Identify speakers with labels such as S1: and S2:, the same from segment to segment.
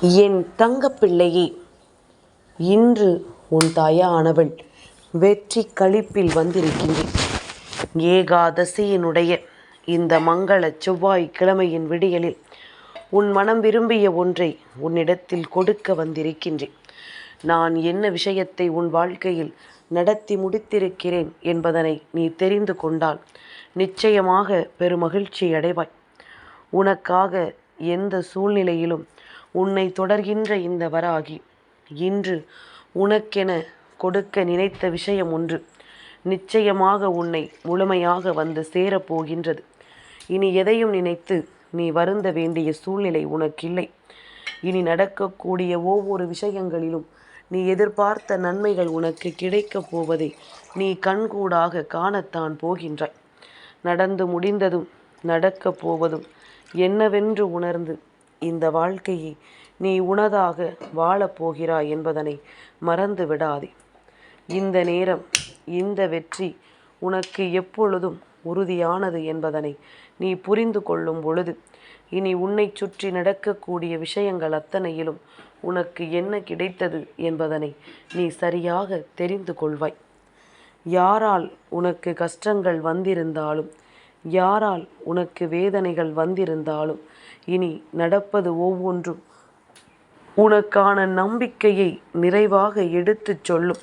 S1: என் தங்கப்பிள்ளையே இன்று உன் தாயானவள் வெற்றி களிப்பில் வந்திருக்கின்றேன். ஏகாதசியினுடைய இந்த மங்கள செவ்வாய் கிழமையின் விடியலில் உன் மனம் விரும்பிய ஒன்றை உன்னிடத்தில் கொடுக்க வந்திருக்கின்றேன். நான் என்ன விஷயத்தை உன் வாழ்க்கையில் நடத்தி முடித்திருக்கிறேன் என்பதனை நீ தெரிந்து கொண்டால் நிச்சயமாக பெருமகிழ்ச்சி அடைவாய் உனக்காக எந்த சூழ்நிலையிலும் உன்னை தொடர்கின்ற இந்த வராகி. இன்று உனக்கென கொடுக்க நினைத்த விஷயம் ஒன்று. நிச்சயமாக உன்னை முழுமையாக வந்து சேரப்போகின்றது இனி எதையும் நினைத்து நீ வருந்த வேண்டிய சூழ்நிலை உனக்கில்லை. இனி நடக்கக்கூடிய ஒவ்வொரு விஷயங்களிலும் நீ எதிர்பார்த்த நன்மைகள் உனக்கு கிடைக்கப் போவதை நீ கண்கூடாக காணத்தான் போகின்றாய். நடந்து முடிந்ததும் நடக்கப் போவதும் என்னவென்று உணர்ந்து இந்த வாழ்க்கையை நீ உனதாக வாழப்போகிறாய் என்பதனை மறந்து விடாதே. இந்த நேரம் இந்த வெற்றி உனக்கு எப்பொழுதும் உறுதியானது என்பதனை நீ புரிந்து கொள்ளும் பொழுது இனி உன்னை சுற்றி நடக்கக்கூடிய விஷயங்கள் அத்தனையிலும் உனக்கு என்ன கிடைத்தது என்பதனை நீ சரியாக தெரிந்து கொள்வாய். யாரால் உனக்கு கஷ்டங்கள் வந்திருந்தாலும் யாரால் உனக்கு வேதனைகள் வந்திருந்தாலும் இனி நடப்பது ஒவ்வொன்றும் உனக்கான நம்பிக்கையை நிறைவாக எடுத்துச் சொல்லும்.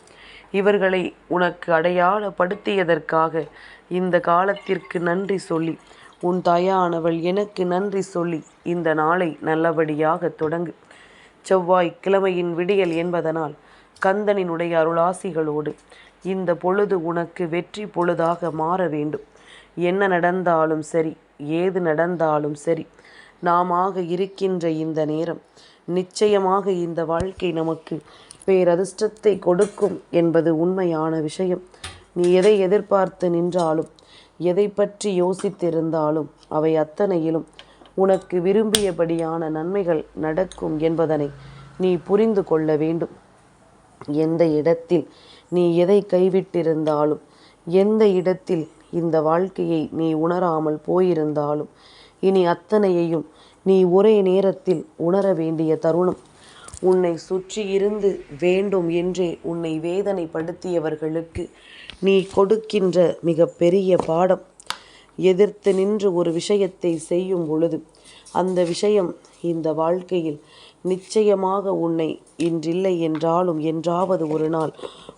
S1: இவர்களை உனக்கு அடையாளப்படுத்தியதற்காக இந்த காலத்திற்கு நன்றி சொல்லி உன் தாயானவள் எனக்கு நன்றி சொல்லி இந்த நாளை நல்லபடியாக தொடங்கு. செவ்வாய் கிழமையின் விடியல் என்பதனால் கந்தனினுடைய அருளாசிகளோடு இந்த பொழுது உனக்கு வெற்றி பொழுதாக மாற வேண்டும். என்ன நடந்தாலும் சரி ஏது நடந்தாலும் சரி நாமாக இருக்கின்ற இந்த நேரம் நிச்சயமாக இந்த வாழ்க்கை நமக்கு பேரதிர்ஷ்டத்தை கொடுக்கும் என்பது உண்மையான விஷயம். நீ எதை எதிர்பார்த்து நின்றாலும் எதை பற்றி யோசித்திருந்தாலும் அவை அத்தனையிலும் உனக்கு விரும்பியபடியான நன்மைகள் நடக்கும் என்பதனை நீ புரிந்து கொள்ள வேண்டும். எந்த இடத்தில் நீ எதை கைவிட்டிருந்தாலும் எந்த இடத்தில் இந்த வாழ்க்கையை நீ உணராமல் போயிருந்தாலும் இனி அத்தனையையும் நீ ஒரே நேரத்தில் உணர வேண்டிய தருணம். உன்னை சுற்றி இருந்து வேண்டும் என்றே உன்னை வேதனைப்படுத்தியவர்களுக்கு நீ கொடுக்கின்ற மிக பெரிய பாடம். எதிர்த்து நின்று ஒரு விஷயத்தை செய்யும் பொழுது அந்த விஷயம் இந்த வாழ்க்கையில் நிச்சயமாக உன்னை இன்றில்லை என்றாலும் என்றாவது ஒரு நாள்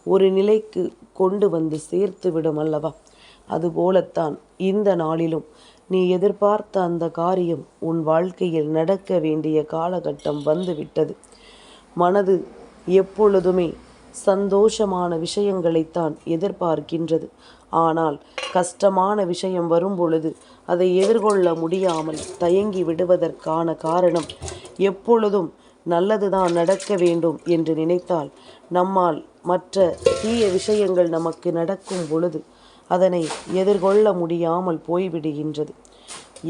S1: ஒரு நிலைக்கு கொண்டு வந்து சேர்த்து விடும் அல்லவா? அதுபோலத்தான் இந்த நாளிலும் நீ எதிர்பார்த்த அந்த காரியம் உன் வாழ்க்கையில் நடக்க வேண்டிய காலகட்டம் வந்துவிட்டது. மனது எப்பொழுதுமே சந்தோஷமான விஷயங்களைத்தான் எதிர்பார்க்கின்றது. ஆனால் கஷ்டமான விஷயம் வரும் பொழுது அதை எதிர்கொள்ள முடியாமல் தயங்கி விடுவதற்கான காரணம் எப்பொழுதும் நல்லதுதான் நடக்க வேண்டும் என்று நினைத்தால் நம்மால் மற்ற தீய விஷயங்கள் நமக்கு நடக்கும் பொழுது அதனை எதிர்கொள்ள முடியாமல் போய்விடுகின்றது.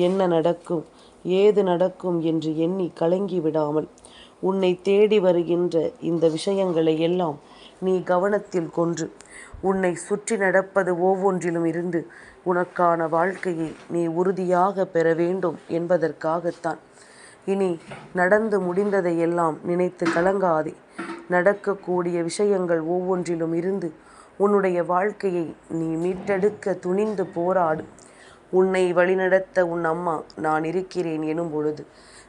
S1: என்ன நடக்கும்? ஏது நடக்கும் என்று எண்ணி கலங்கி விடாமல் உன்னை தேடி வருகின்ற இந்த விஷயங்களை எல்லாம் நீ கவனத்தில் கொன்று உன்னை சுற்றி நடப்பது ஒவ்வொன்றிலும் இருந்து உனக்கான வாழ்க்கையை நீ உறுதியாக பெற வேண்டும் என்பதற்காகத்தான். இனி நடந்து முடிந்ததையெல்லாம் நினைத்து கலங்காதே. நடக்கக்கூடிய விஷயங்கள் ஒவ்வொன்றிலும் இருந்து உன்னுடைய வாழ்க்கையை நீ மீட்டெடுக்க துணிந்து போராடு. உன்னை வழிநடத்த உன் அம்மா நான் இருக்கிறேன் எனும் பொழுது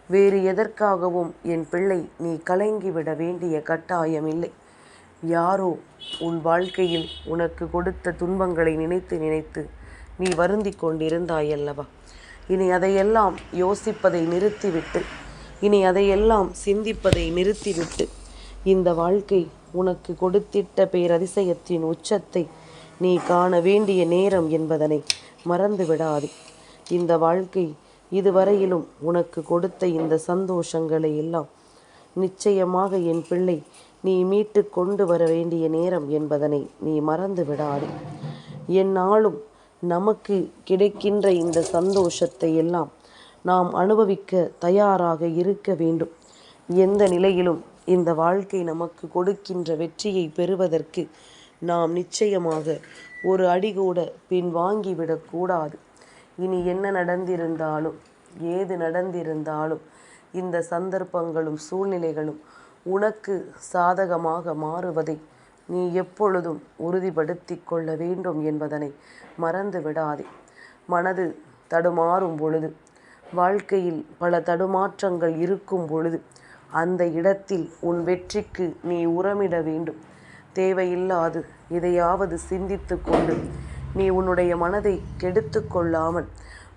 S1: வேறு எதற்காகவும் என் பிள்ளை நீ கலங்கிவிட வேண்டிய கட்டாயமில்லை. யாரோ உன் வாழ்க்கையில் உனக்கு கொடுத்த துன்பங்களை நினைத்து நினைத்து நீ வருந்தி கொண்டிருந்தாயல்லவா? இனி அதையெல்லாம் யோசிப்பதை நிறுத்திவிட்டு இனி அதையெல்லாம் சிந்திப்பதை நிறுத்திவிட்டு இந்த வாழ்க்கை உனக்கு கொடுத்திட்ட பேரதிசயத்தின் உச்சத்தை நீ காண வேண்டிய நேரம் என்பதனை மறந்து விடாதே இந்த வாழ்க்கை இதுவரையிலும் உனக்கு கொடுத்த இந்த சந்தோஷங்களை எல்லாம் நிச்சயமாக என் பிள்ளை நீ மீட்டு கொண்டு வர வேண்டிய நேரம் என்பதனை நீ மறந்து விடாதே என்னாலும் நமக்கு கிடைக்கின்ற இந்த சந்தோஷத்தை எல்லாம் நாம் அனுபவிக்க தயாராக இருக்க வேண்டும். எந்த நிலையிலும் இந்த வாழ்க்கை நமக்கு கொடுக்கின்ற வெற்றியை பெறுவதற்கு நாம் நிச்சயமாக ஒரு அடி கூட பின் வாங்கிவிடக்கூடாது இனி என்ன நடந்திருந்தாலும் ஏது நடந்திருந்தாலும் இந்த சந்தர்ப்பங்களும் சூழ்நிலைகளும் உனக்கு சாதகமாக மாறுவதை நீ எப்பொழுதும் உறுதிப்படுத்திக் கொள்ள வேண்டும் என்பதனை மறந்து விடாதே. மனது தடுமாறும் பொழுது வாழ்க்கையில் பல தடுமாற்றங்கள் இருக்கும் பொழுது அந்த இடத்தில் உன் வெற்றிக்கு நீ உரமிட வேண்டும். தேவையில்லாது இதையாவது சிந்தித்து கொண்டு நீ உன்னுடைய மனதை கெடுத்து கொள்ளாமல்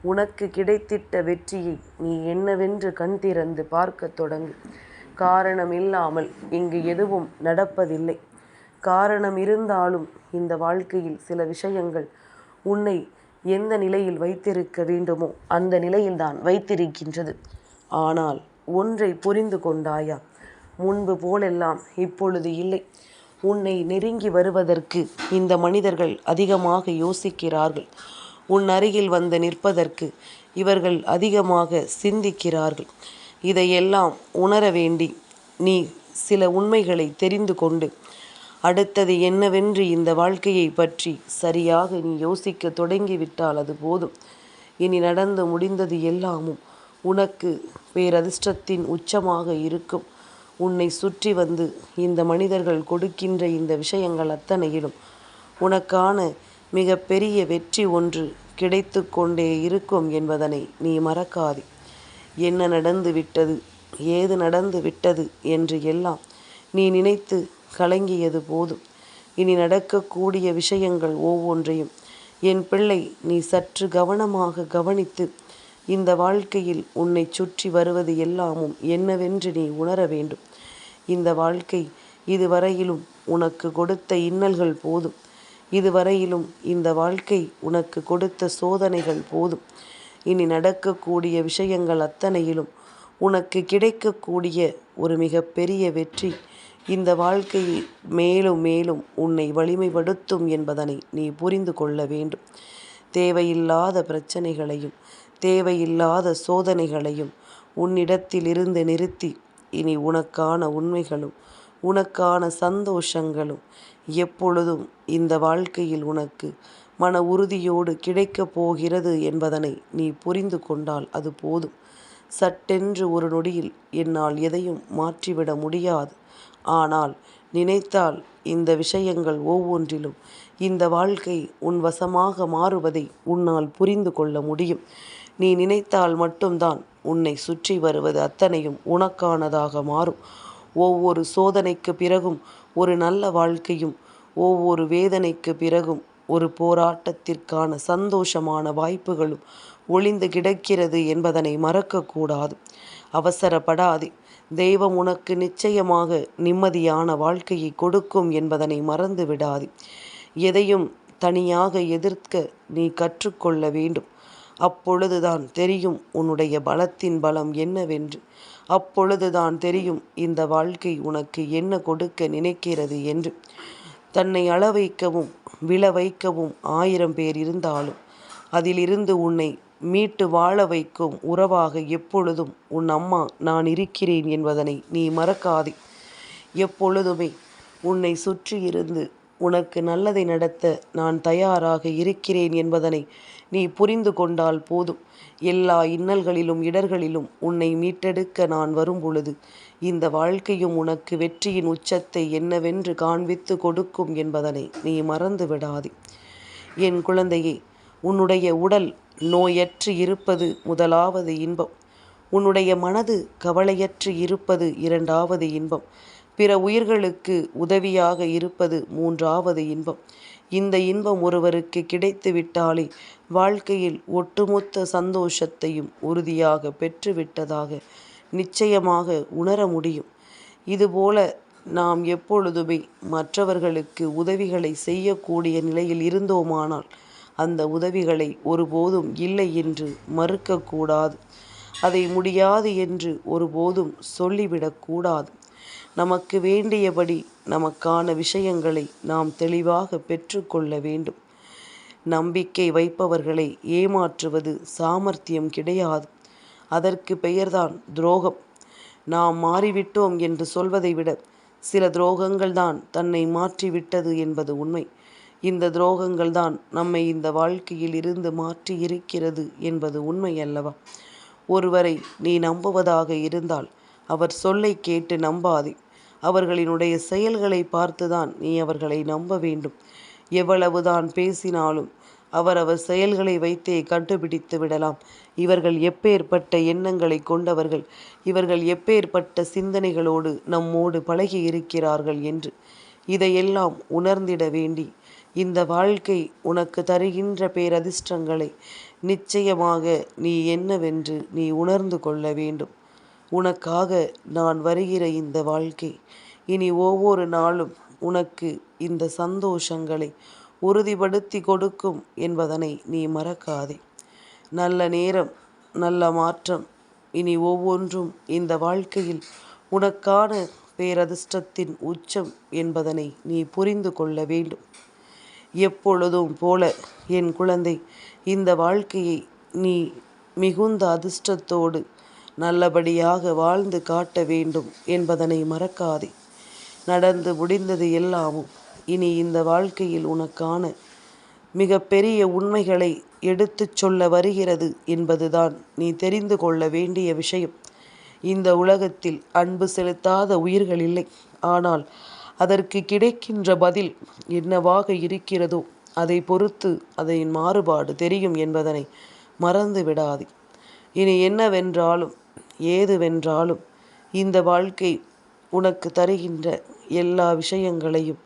S1: உனக்கு கிடைத்திட்ட வெற்றியை நீ என்னவென்று கண் திறந்து பார்க்கத் தொடங்கு. காரணம் இல்லாமல் இங்கு எதுவும் நடப்பதில்லை. காரணம் இருந்தாலும் இந்த வாழ்க்கையில் சில விஷயங்கள் உன்னை எந்த நிலையில் வைத்திருக்க வேண்டுமோ அந்த நிலையில்தான் வைத்திருக்கின்றது. ஆனால் ஒன்றை புரிந்து கொண்டாயா? முன்பு போலெல்லாம் இப்பொழுது இல்லை. உன்னை நெருங்கி வருவதற்கு இந்த மனிதர்கள் அதிகமாக யோசிக்கிறார்கள். உன் அருகில் வந்து நிற்பதற்கு இவர்கள் அதிகமாக சிந்திக்கிறார்கள். இதையெல்லாம் உணர வேண்டி நீ சில உண்மைகளை தெரிந்து கொண்டு அடுத்தது என்னவென்று இந்த வாழ்க்கையை பற்றி சரியாக நீ யோசிக்க தொடங்கிவிட்டால் அது போதும். இனி நடந்து முடிந்தது எல்லாமும் உனக்கு பேரதிர்ஷ்டத்தின் உச்சமாக இருக்கும். உன்னை சுற்றி வந்து இந்த மனிதர்கள் கொடுக்கின்ற இந்த விஷயங்கள் அத்தனையிலும் உனக்கான மிக பெரிய வெற்றி ஒன்று கிடைத்து கொண்டே இருக்கும் என்பதனை நீ மறக்காதே. என்ன நடந்து விட்டது? ஏது நடந்து விட்டது என்று எல்லாம் நீ நினைத்து கலங்கியது போதும். இனி நடக்கக்கூடிய விஷயங்கள் ஒவ்வொன்றையும் என் பிள்ளை நீ சற்று கவனமாக கவனித்து இந்த வாழ்க்கையில் உன்னை சுற்றி வருவது எல்லாமும் என்னவென்று நீ உணர வேண்டும். இந்த வாழ்க்கை இதுவரையிலும் உனக்கு கொடுத்த இன்னல்கள் போதும். இதுவரையிலும் இந்த வாழ்க்கை உனக்கு கொடுத்த சோதனைகள் போதும். இனி நடக்கக்கூடிய விஷயங்கள் அத்தனையிலும் உனக்கு கிடைக்கக்கூடிய ஒரு மிகப்பெரிய வெற்றி இந்த வாழ்க்கையை மேலும் மேலும் உன்னை வலிமைப்படுத்தும் என்பதனை நீ புரிந்து கொள்ள வேண்டும். தேவையில்லாத பிரச்சனைகளையும் தேவையில்லாத சோதனைகளையும் உன்னிடத்திலிருந்து நிறுத்தி இனி உனக்கான உண்மைகளும் உனக்கான சந்தோஷங்களும் எப்பொழுதும் இந்த வாழ்க்கையில் உனக்கு மன உறுதியோடு கிடைக்கப் போகிறது என்பதனை நீ புரிந்து கொண்டால் அது போதும். சட்டென்று ஒரு நொடியில் என்னால் எதையும் மாற்றிவிட முடியாது. ஆனால் நினைத்தால் இந்த விஷயங்கள் ஒவ்வொன்றிலும் இந்த வாழ்க்கை உன் வசமாக மாறுவதை உன்னால் புரிந்து கொள்ள முடியும். நீ நினைத்தால் மட்டும்தான் உன்னை சுற்றி வருவது அத்தனையும் உனக்கானதாக மாறும். ஒவ்வொரு சோதனைக்கு பிறகும் ஒரு நல்ல வாழ்க்கையும் ஒவ்வொரு வேதனைக்கு பிறகும் ஒரு போராட்டத்திற்கான சந்தோஷமான வாய்ப்புகளும் ஒளிந்து கிடக்கிறது என்பதனை மறக்கக்கூடாது. அவசரப்படாதே. தெய்வம் உனக்கு நிச்சயமாக நிம்மதியான வாழ்க்கையை கொடுக்கும் என்பதனை மறந்து விடாதே எதையும் தனியாக எதிர்க்க நீ கற்றுக்கொள்ள வேண்டும். அப்பொழுதுதான் தெரியும் உன்னுடைய பலத்தின் பலம் என்னவென்று. அப்பொழுதுதான் தெரியும் இந்த வாழ்க்கை உனக்கு என்ன கொடுக்க நினைக்கிறது என்று. தன்னை அள வைக்கவும் விழ வைக்கவும் ஆயிரம் பேர் இருந்தாலும் அதிலிருந்து உன்னை மீட்டு வாழ வைக்கும் உறவாக எப்பொழுதும் உன் அம்மா நான் இருக்கிறேன் என்பதனை நீ மறக்காதே. எப்பொழுதுமே உன்னை சுற்றி இருந்து உனக்கு நல்லதை நடத்த நான் தயாராக இருக்கிறேன் என்பதனை நீ புரிந்து கொண்டால் போதும். எல்லா இன்னல்களிலும் இடர்களிலும் உன்னை மீட்டெடுக்க நான் வரும் பொழுது இந்த வாழ்க்கையும் உனக்கு வெற்றியின் உச்சத்தை என்னவென்று காண்பித்து கொடுக்கும் என்பதனை நீ மறந்து விடாதே என் குழந்தையே உன்னுடைய உடல் நோயற்று இருப்பது முதலாவது இன்பம். உன்னுடைய மனது கவலையற்று இருப்பது இரண்டாவது இன்பம். பிற உயிர்களுக்கு உதவியாக இருப்பது மூன்றாவது இன்பம். இந்த இன்பம் ஒருவருக்கு கிடைத்து விட்டாலே வாழ்க்கையில் ஒட்டுமொத்த சந்தோஷத்தையும் உறுதியாக பெற்றுவிட்டதாக நிச்சயமாக உணர முடியும். இதுபோல நாம் எப்பொழுதுமே மற்றவர்களுக்கு உதவிகளை செய்யக்கூடிய நிலையில் இருந்தோமானால் அந்த உதவிகளை ஒருபோதும் இல்லை என்று மறுக்கக்கூடாது. அதை முடியாது என்று ஒருபோதும் சொல்லிவிடக்கூடாது. நமக்கு வேண்டியபடி நமக்கான விஷயங்களை நாம் தெளிவாக பெற்றுக்கொள்ள வேண்டும். நம்பிக்கை வைப்பவர்களை ஏமாற்றுவது சாமர்த்தியம் கிடையாது. அதற்கு பெயர்தான் துரோகம். நாம் மாறிவிட்டோம் என்று சொல்வதை விட சில துரோகங்கள் தான் தன்னை மாற்றிவிட்டது என்பது உண்மை. இந்த துரோகங்கள் தான் நம்மை இந்த வாழ்க்கையில் இருந்து மாற்றி இருக்கிறது என்பது உண்மை அல்லவா? ஒருவரை நீ நம்புவதாக இருந்தால் அவர் சொல்லை கேட்டு நம்பாதே. அவர்களினுடைய செயல்களை பார்த்துதான் நீ அவர்களை நம்ப வேண்டும். எவ்வளவுதான் பேசினாலும் அவரவர் செயல்களை வைத்தே கண்டுபிடித்து விடலாம். இவர்கள் எப்பேற்பட்ட எண்ணங்களை கொண்டவர்கள் இவர்கள் எப்பேற்பட்ட சிந்தனைகளோடு நம்மோடு பழகி இருக்கிறார்கள் என்று இதையெல்லாம் உணர்ந்திட வேண்டி இந்த வாழ்க்கை உனக்கு தருகின்ற பேரதிர்ஷ்டங்களை நிச்சயமாக நீ என்னவென்று நீ உணர்ந்து கொள்ள வேண்டும். உனக்காக நான் வருகிற இந்த வாழ்க்கை இனி ஒவ்வொரு நாளும் உனக்கு இந்த சந்தோஷங்களை உறுதிப்படுத்தி கொடுக்கும் என்பதனை நீ மறக்காதே. நல்ல நேரம் நல்ல மாற்றம் இனி ஒவ்வொன்றும் இந்த வாழ்க்கையில் உனக்கான பேரதிர்ஷ்டத்தின் உச்சம் என்பதனை நீ புரிந்து கொள்ள வேண்டும். எப்பொழுதும் போல என் குழந்தை இந்த வாழ்க்கையை நீ மிகுந்த அதிர்ஷ்டத்தோடு நல்லபடியாக வாழ்ந்து காட்ட வேண்டும் என்பதனை மறக்காதே. நடந்து முடிந்தது எல்லாமும் இனி இந்த வாழ்க்கையில் உனக்கான மிக பெரிய உண்மைகளை எடுத்துச் சொல்ல வருகிறது என்பதுதான் நீ தெரிந்து கொள்ள வேண்டிய விஷயம். இந்த உலகத்தில் அன்பு செலுத்தாத உயிர்கள் இல்லை. ஆனால் அதற்கு கிடைக்கின்ற பதில் என்னவாக இருக்கிறதோ அதை பொறுத்து அதன் மாறுபாடு தெரியும் என்பதனை மறந்து விடாதே. இனி என்னவென்றாலும் ஏதுவென்றாலும் இந்த வாழ்க்கை உனக்கு தருகின்ற எல்லா விஷயங்களையும்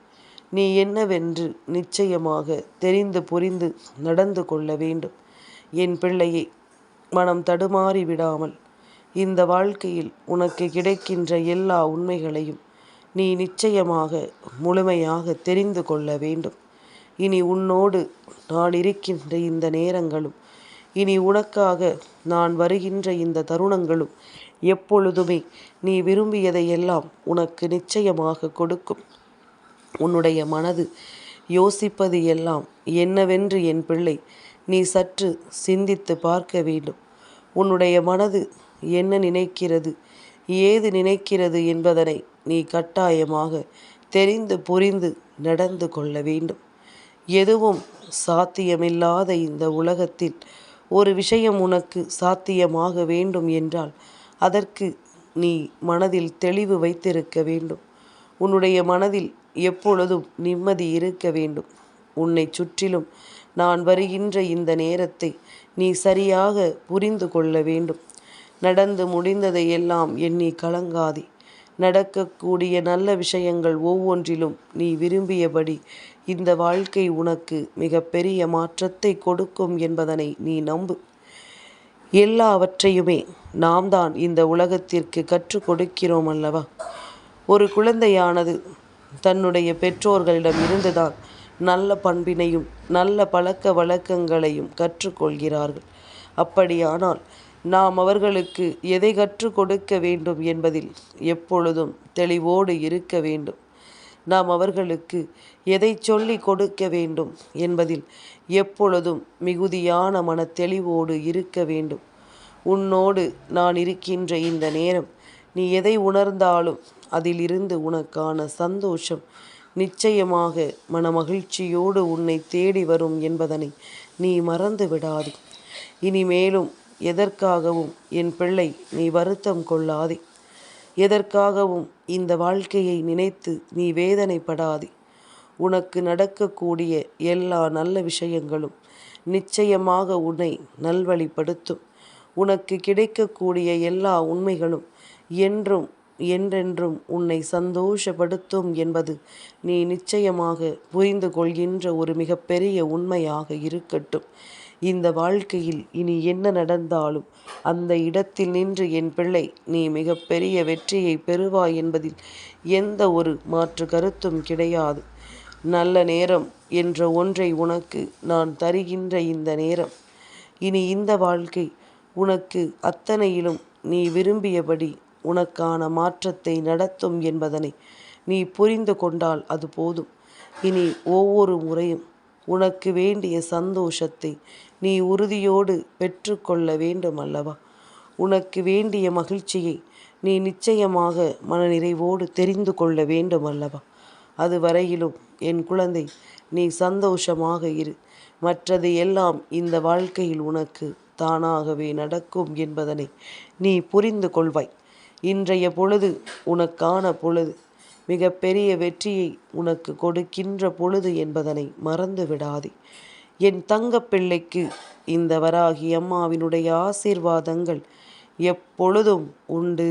S1: நீ என்னவென்று நிச்சயமாக தெரிந்து புரிந்து நடந்து கொள்ள வேண்டும். என் பிள்ளையை மனம் தடுமாறி விடாமல் இந்த வாழ்க்கையில் உனக்கு கிடைக்கின்ற எல்லா உண்மைகளையும் நீ நிச்சயமாக முழுமையாக தெரிந்து கொள்ள வேண்டும். இனி உன்னோடு நான் இருக்கின்ற இந்த நேரங்களும் இனி உனக்காக நான் வருகின்ற இந்த தருணங்களும் எப்பொழுதுமே நீ விரும்பியதையெல்லாம் உனக்கு நிச்சயமாக கொடுக்கும். உன்னுடைய மனது யோசிப்பது எல்லாம் என்னவென்று என் பிள்ளை நீ சற்று சிந்தித்து பார்க்க வேண்டும். உன்னுடைய மனது என்ன நினைக்கிறது ஏது நினைக்கிறது என்பதனை நீ கட்டாயமாக தெரிந்து புரிந்து நடந்து கொள்ள வேண்டும். எதுவும் சாத்தியமில்லாத இந்த உலகத்தில் ஒரு விஷயம் உனக்கு சாத்தியமாக வேண்டும் என்றால் அதற்கு நீ மனதில் தெளிவு வைத்திருக்க வேண்டும். உன்னுடைய மனதில் எப்பொழுதும் நிம்மதி இருக்க வேண்டும். உன்னை சுற்றிலும் நான் வருகின்ற இந்த நேரத்தை நீ சரியாக புரிந்து கொள்ள வேண்டும். நடந்து முடிந்ததையெல்லாம் எண்ணி கலங்காதே. நடக்கக்கூடிய நல்ல விஷயங்கள் ஒவ்வொன்றிலும் நீ விரும்பியபடி இந்த வாழ்க்கை உனக்கு மிகப்பெரிய மாற்றத்தை கொடுக்கும் என்பதனை நீ நம்பு. எல்லாவற்றையுமே நாம் தான் இந்த உலகத்திற்கு கற்றுக் கொடுக்கிறோம் அல்லவா? ஒரு குழந்தையானது தன்னுடைய பெற்றோர்களிடம் இருந்துதான் நல்ல பண்பினையும் நல்ல பழக்க வழக்கங்களையும் கற்றுக்கொள்கிறார்கள். அப்படியானால் நாம் அவர்களுக்கு எதை கற்றுக் கொடுக்க வேண்டும் என்பதில் எப்பொழுதும் தெளிவோடு இருக்க வேண்டும். நாம் அவர்களுக்கு எதை சொல்லி கொடுக்க வேண்டும் என்பதில் எப்பொழுதும் மிகுதியான மன தெளிவோடு இருக்க வேண்டும். உன்னோடு நான் இருக்கின்ற இந்த நேரம் நீ எதை உணர்ந்தாலும் அதிலிருந்து உனக்கான சந்தோஷம் நிச்சயமாக மனமகிழ்ச்சியோடு உன்னை தேடி வரும் என்பதனை நீ மறந்து விடாது இனிமேலும் எதற்காகவும் என் பிள்ளை நீ வருத்தம் கொள்ளாதே. எதற்காகவும் இந்த வாழ்க்கையை நினைத்து நீ வேதனைப்படாதே. உனக்கு நடக்கக்கூடிய எல்லா நல்ல விஷயங்களும் நிச்சயமாக உன்னை நல்வழிப்படுத்தும். உனக்கு கிடைக்கக்கூடிய எல்லா உண்மைகளும் என்றும் என்றென்றும் உன்னை சந்தோஷப்படுத்தும் என்பது நீ நிச்சயமாக புரிந்து கொள்கின்ற ஒரு மிகப்பெரிய உண்மையாக இருக்கட்டும். இந்த வாழ்க்கையில் இனி என்ன நடந்தாலும் அந்த இடத்தில் நின்று என் பிள்ளை நீ மிகப்பெரிய வெற்றியை பெறுவாய் என்பதில் எந்த ஒரு மாற்று கருத்தும் கிடையாது. நல்ல நேரம் என்ற ஒன்றை உனக்கு நான் தருகின்ற இந்த நேரம். இனி இந்த வாழ்க்கை உனக்கு அத்தனையிலும் நீ விரும்பியபடி உனக்கான மாற்றத்தை நடத்தும் என்பதனை நீ புரிந்து கொண்டால் அது போதும். இனி ஒவ்வொரு முறையும் உனக்கு வேண்டிய சந்தோஷத்தை நீ உறுதியோடு பெற்றுக்கொள்ள வேண்டும் அல்லவா உனக்கு வேண்டிய மகிழ்ச்சியை நீ நிச்சயமாக மனநிறைவோடு தெரிந்து கொள்ள வேண்டும் அல்லவா அது வரையிலும் என் குழந்தை நீ சந்தோஷமாக இரு. மற்றது எல்லாம் இந்த வாழ்க்கையில் உனக்கு தானாகவே நடக்கும் என்பதனை நீ புரிந்து கொள்வாய். இன்றைய பொழுது உனக்கான பொழுது. மிக பெரிய வெற்றியை உனக்கு கொடுக்கின்ற பொழுது என்பதனை மறந்து விடாதே. என் தங்கப்பிள்ளைக்கு இந்த வராகி அம்மாவினுடைய ஆசீர்வாதங்கள் எப்பொழுதும் உண்டு.